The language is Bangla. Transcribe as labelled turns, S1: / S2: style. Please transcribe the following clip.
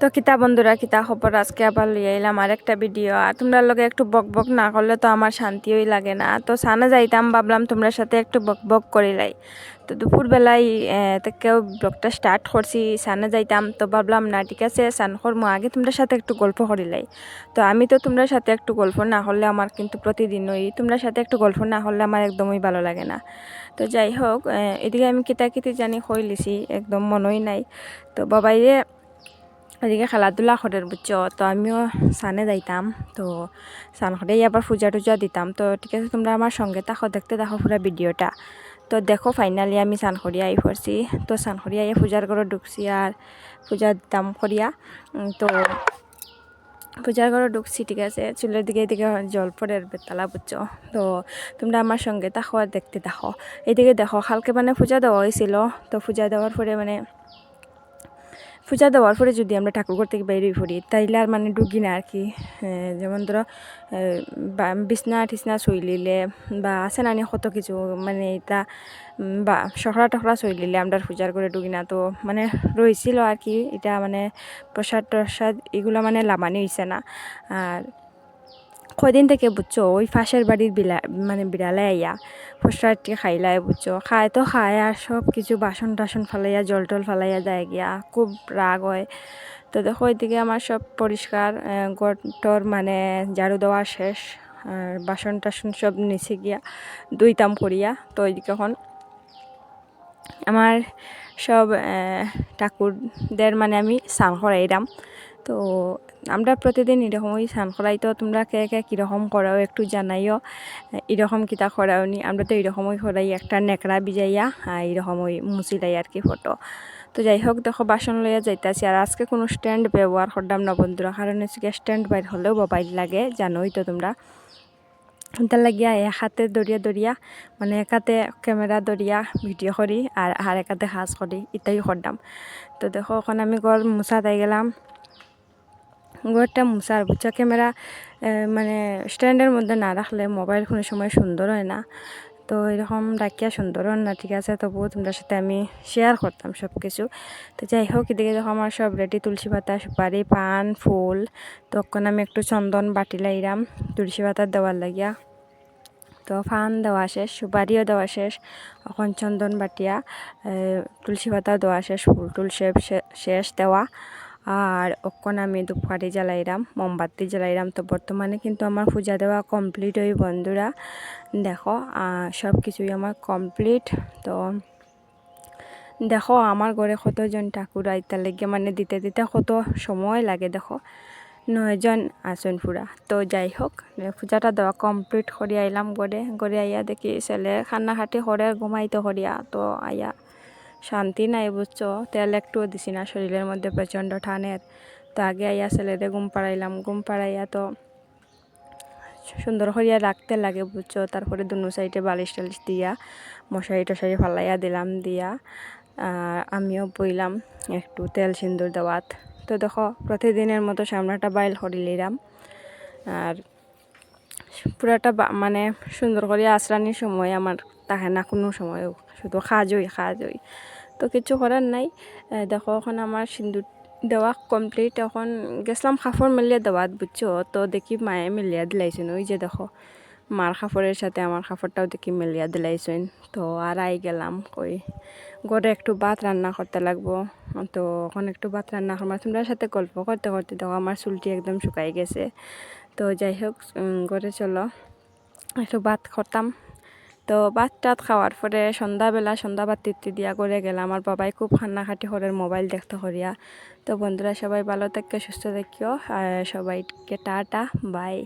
S1: তো কিতা বন্ধুরা, কিতা খবর আজকে আবার লিয়ে এলাম আর একটা ভিডিও আর তোমরা লগে একটু বক বক না করলে তো আমার শান্তিই লাগে না। তো সানা যাইতাম, ভাবলাম তোমরা সাথে একটু বক বক করিলাই তো দুপুরবেলায় কেউ ব্লগটা স্টার্ট করছি, সানে যাইতাম। তো ভাবলাম, না, ঠিক আছে, সান করমো, আগে তোমরা সাথে একটু গল্প করিলাই তো আমি তো তোমরা সাথে একটু গল্প না করলে আমার কিন্তু প্রতিদিনই, তোমরা সাথে একটু গল্প না করলে আমার একদমই ভালো লাগে না। তো যাই হোক এদিকে আমি কিতা কিতি জানি হয়ে লিছি, একদম মনই নাই। তো বাবাইরে এদিকে খেলাধুলা করে বুঝছ? তো আমিও সানে যাইতাম, তো সান করে আবার পূজা টুজা দিতাম। তো ঠিক আছে, তোমরা আমার সঙ্গে তাকো দেখতে দেখো পুরো ভিডিওটা তো দেখো ফাইনালি আমি সান করিয়া আই পড়ছি তো সান করিয়া আই পূজার ঘরে ঢুকছি আর পূজা দিতাম করিয়া। তো পূজার ঘরে ঢুকছি, ঠিক আছে। চুলের দিকে এদিকে জল পরে বেতালা, বুঝছ? তো তোমরা আমার সঙ্গে তাকো আর দেখতে দেখো। এদিকে দেখো, কালকে মানে পূজা দেওয়া হয়েছিল তো পূজা দেওয়ার পরে মানে পূজা দেওয়ার পরে যদি আমরা ঠাকুরঘর থেকে বাইরে পড়ি তাইলে আর মানে ডুগি না আর কি। যেমন ধরো বিছনা টিছনা লিলে বা আছে না কত কিছু মানে এটা বা সখরা টখরা লিলে আমরা পূজার করে ডুগি না। তো মানে রয়েছিল আর কি এটা মানে প্রসাদ টসাদ এগুলো মানে লামানি হয়েছে না। আর কদিন থেকে বুঝছ, ওই ফাঁসের বাড়ির বিলা মানে বিড়ালে আইয়া ফুসরাটি খাইলাই বুঝছ। খায় তো খায় আর সব কিছু বাসন টাসন ফালাইয়া, জল টল ফালাইয়া যায় গিয়া, খুব রাগ হয়। তো দেখো ওইদিকে আমার সব পরিষ্কার গটর মানে ঝাড়ু দেওয়া শেষ, আর বাসন টাসন সব নিচে গিয়া দুইতাম করিয়া, তো ওইদিকে এখন আমার সব ঠাকুরদের মানে আমি স্নান করাইলাম তো আমরা প্রতিদিন এরকমই স্নান করাই তো তোমরা কে কে কীরকম করাও একটু জানাইও। এরকম কিতা করাওনি আমরা তো এরকমই করাই, একটা নেকড়া বিজাইয়া এরকমই মুছিলাই আর কি ফটো। তো যাই হোক দেখো, বাসন লইয়া যাইতেছি আর আজকে কোনো স্ট্যান্ড ব্যবহার করলাম না বন্ধুরা, কারণ হচ্ছে স্ট্যান্ড বাইর হলেও মোবাইল লাগে, জানোই তো তোমরা। তার লাগিয়া এক হাতে দরিয়া দরিয়া মানে এক হাতে ক্যামেরা দরিয়া ভিডিও করি আর আর এক হাতে হাজ করি ইত্যাদি করলাম। তো দেখো, এখন আমি ঘর মুছা তাই গেলাম। ঘরটা মুছার বুঝছ ক্যামেরা মানে স্ট্যান্ডের মধ্যে না রাখলে মোবাইল কোনো সময় সুন্দর হয় না। তো এরকম রাখিয়া সুন্দর না, ঠিক আছে? তবুও তোমাদের সাথে আমি শেয়ার করতাম সব কিছু তো যাই হোক, এদিকে দেখো আমার সব রেডি তুলসী পাতা, সুপারি, পান, ফুল। তখন আমি একটু চন্দন বাটি লাইরাম, তুলসী পাতা দেওয়ার লাগিয়া। তো ফান দেওয়া শেষ, সুপারিও দেওয়া শেষ, এখন চন্দন বাটিয়া তুলসী পাতা দেওয়া শেষ, ফুল টুল শেষ দেওয়া। আর অক্ষণ আমি ধূপকাঠি জ্বালাইলাম মোমবাতি জ্বালাইলাম তো বর্তমানে কিন্তু আমার পূজা দেওয়া কমপ্লিট ওই বন্ধুরা, দেখো সব কিছুই আমার কমপ্লিট তো দেখো, আমার ঘরে কতজন ঠাকুর, আইতার লেগে মানে দিতে দিতে কত সময় লাগে, দেখো। নয়জন আসন পুরা। তো যাই হোক, পূজাটা দেওয়া কমপ্লিট করে আইলাম গড়ে গড়ে আইয়া দেখি ছেলে খান্না খাটি করে ঘুমাইতে করিয়া, তো আইয়া শান্তি নাই বুঝছ? তেল একটুও দিছি না, শরীরের মধ্যে প্রচণ্ড ঠানের। তো আগে আইয়া ছেলেদের ঘুম পাড়াইলাম। ঘুম পাড়াইয়া তো সুন্দর করিয়া রাখতে লাগে বুঝছ? তারপরে দুনো সাইডে বালিশ টালিশ দিয়া, মশারি টশারি ফালাইয়া দিলাম দিয়া আমিও বইলাম একটু তেল সিন্দুর দেওয়াত। তো দেখো, প্রতিদিনের মতো সামনাটা বাইল করে নিলাম আর পুরাটা মানে সুন্দর করে আশ্রানির সময় আমার তাহে না কোনো সময়ও শুধু খাজই খাজই। তো কিছু করার নাই। দেখো এখন আমার সিন্দুর দেওয়া কমপ্লিট এখন গেছিলাম কাপড় মিলিয়ে দেওয়াত, বুঝছ? তো দেখি মায়ে মিলিয়া দিলাইছেন ওই যে দেখো মার কাপড়ের সাথে আমার কাপড়টাও দেখি মিলিয়া দিলাইছেন তো আর আই গেলাম কই ঘরে একটু ভাত রান্না করতে লাগবো। তো এখন একটু ভাত রান্না করবার তোমরা সাথে গল্প করতে করতে দেখো আমার চুলটি একদম শুকাই গেছে। তো যাই হোক ঘরে চলো। একটু ভাত করতাম তো ভাত টাত খাওয়ার পরে সন্ধ্যাবেলা সন্ধ্যা বাতি দিয়া করে গেলাম। আমার বাবাই খুব খান্না খাটি করে মোবাইল দেখতে হরিয়া তো বন্ধুরা, সবাই ভালো থাকিও, সুস্থ থাকিও। আর সবাইকে টাটা, বাই।